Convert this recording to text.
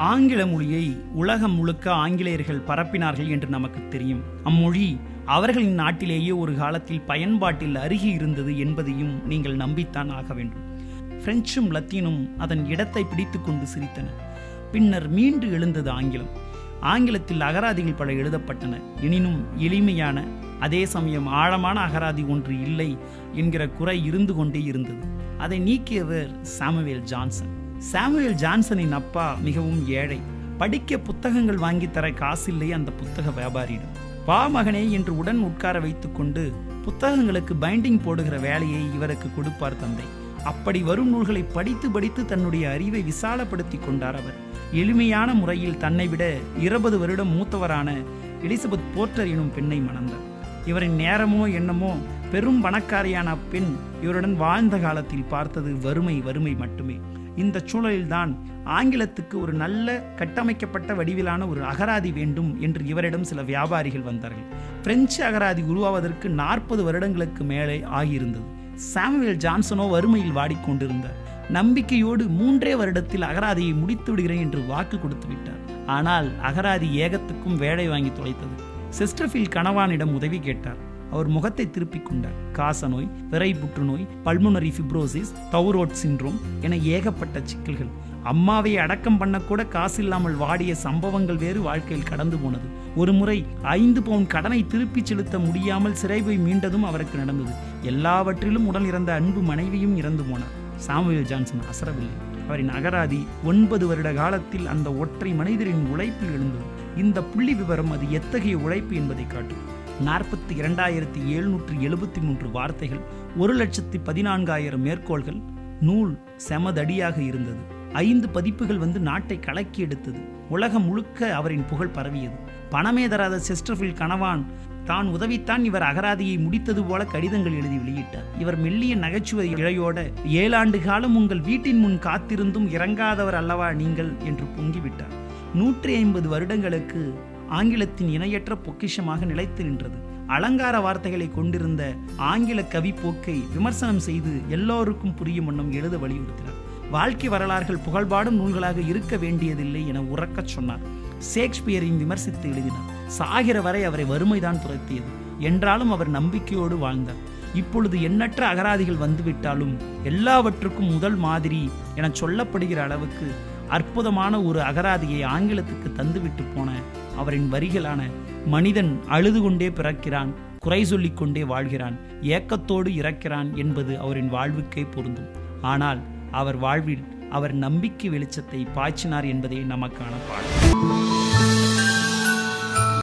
ஆங்கில மொழியை உலகம் முழுக்க ஆங்கிலேயர்கள் பரப்பினார்கள் என்று நமக்கு தெரியும். அம்மொழி அவர்களின் நாட்டிலேயே ஒரு காலத்தில் பயன்பாட்டில் அருகி இருந்தது என்பதையும் நீங்கள் நம்பித்தான் ஆக வேண்டும். பிரெஞ்சும் லத்தீனும் அதன் இடத்தை பிடித்துக்கொண்டு சிரித்தன. பின்னர் மீண்டு எழுந்தது ஆங்கிலம். ஆங்கிலத்தில் அகராதிகள் பல எழுதப்பட்டன. எனினும் எளிமையான அதே சமயம் ஆழமான அகராதி ஒன்று இல்லை என்கிற குறை இருந்து கொண்டே இருந்தது. அதை நீக்கியவர் சாமுவேல் ஜான்சன். சாமுவேல் ஜான்சனின் அப்பா மிகவும் ஏழை. படிக்க புத்தகங்கள் வாங்கி தர காசில்லை அந்த புத்தக வியாபாரியிடம். வா மகனே என்று உடன் உட்கார வைத்துக்கொண்டு புத்தகங்களுக்கு பைண்டிங் போடுகிற வேலையை இவருக்கு கொடுப்பார் தந்தை. அப்படி வரும் நூல்களை படித்து படித்து தன்னுடைய அறிவை விசாலப்படுத்தி கொண்டார் அவர். எளிமையான முறையில் தன்னை விட இருபது வருடம் மூத்தவரான எலிசபெத் போர்ட்டர் எனும் பெண்ணை மணந்தார். இவரின் நேரமோ என்னமோ பெரும் பணக்காரியான பெண் இவருடன் வாழ்ந்த காலத்தில் பார்த்தது வறுமை வறுமை மட்டுமே. இந்த சூழலில்தான் ஆங்கிலத்துக்கு ஒரு நல்ல கட்டமைக்கப்பட்ட வடிவிலான ஒரு அகராதி வேண்டும் என்று இவரிடம் சில வியாபாரிகள் வந்தார்கள். பிரெஞ்சு அகராதி உருவாவதற்கு நாற்பது வருடங்களுக்கு மேலே ஆகியிருந்தது. சாமுவேல் ஜான்சனோ வறுமையில் வாடிக்கொண்டிருந்தார். நம்பிக்கையோடு மூன்றே வருடத்தில் அகராதியை முடித்து விடுகிறேன் என்று வாக்கு கொடுத்து விட்டார். ஆனால் அகராதி ஏகத்துக்கும் வேலை வாங்கி தொலைத்தது. சிஸ்டர்ஃபில் கணவானிடம் உதவி கேட்டார். அவர் முகத்தை திருப்பிக் கொண்டார் காசநோய் விரை புற்றுநோய் பல்முனரி ஃபிப்ரோசிஸ் தௌரோட் சின்ரோம் என ஏகப்பட்ட சிக்கல்கள். அம்மாவை அடக்கம் பண்ணக்கூட காசு இல்லாமல் வாடிய சம்பவங்கள் வேறு வாழ்க்கையில் கடந்து போனது. ஒரு முறை ஐந்து பவுன் கடனை திருப்பிச் செலுத்த முடியாமல் சிறை போய் மீண்டதும் அவருக்கு நடந்தது. எல்லாவற்றிலும் உடல் இறந்த அன்பு மனைவியும் இறந்து போனார் சாமுவேல் ஜான்சன் அசரவில்லை. அவரின் அகராதி ஒன்பது வருட காலத்தில் அந்த ஒற்றை மனிதரின் உழைப்பில் எழுந்தது. இந்த புள்ளி விவரம் அது எத்தகைய உழைப்பு என்பதை காட்டும். நாற்பத்தி இரண்டாயிரத்தி எழுநூற்றி எழுபத்தி மூன்று வார்த்தைகள் ஒரு லட்சத்தி பதினான்காயிரம் மேற்கோள்கள் நூல் செமதடியாக இருந்தது. ஐந்து பதிப்புகள் வந்து நாட்டை கலக்கி எடுத்தது. உலகம் முழுக்க அவரின் புகழ் பரவியது. பணமே தராத செஸ்டர்ஃபில் கணவான் தான் உதவித்தான் இவர் அகராதியை முடித்தது போல கடிதங்கள் எழுதி வெளியிட்டார். இவர் மெல்லிய நகைச்சுவை இழையோட ஏழாண்டு காலம் உங்கள் வீட்டின் முன் காத்திருந்தும் இறங்காதவர் அல்லவா நீங்கள்? என்று பொங்கிவிட்டார். நூற்றி ஐம்பது வருடங்களுக்கு ஆங்கிலத்தின் இணையற்ற பொக்கிஷமாக நிலைத்து நின்றது. அலங்கார வார்த்தைகளை கொண்டிருந்த ஆங்கில கவி போக்கை விமர்சனம் செய்து எல்லோருக்கும் புரியும் வண்ணம் எழுத வலியுறுத்தினார். வாழ்க்கை வரலாறுகள் புகழ்பாடும் நூல்களாக இருக்க வேண்டியதில்லை என உறக்கச் சொன்னார். ஷேக்ஸ்பியரையும் விமர்சித்து எழுதினார். சாகிற வரை அவரை வறுமைதான் துரத்தியது. என்றாலும் அவர் நம்பிக்கையோடு வாழ்ந்தார். இப்பொழுது எண்ணற்ற அகராதிகள் வந்துவிட்டாலும் எல்லாவற்றுக்கும் முதல் மாதிரி என சொல்லப்படுகிற அளவுக்கு அற்புதமான ஒரு அகராதியை ஆங்கிலத்துக்கு தந்துவிட்டு போன அவரின் வரிகளான மனிதன் அழுது கொண்டே பிறக்கிறான் குறை சொல்லிக் கொண்டே வாழ்கிறான் ஏக்கத்தோடு இறக்கிறான் என்பது அவரின் வாழ்வுக்கே பொருந்தும். ஆனால் அவர் வாழ்வில் அவர் நம்பிக்கை வெளிச்சத்தை பாய்ச்சினார் என்பதே நமக்கான பாடம்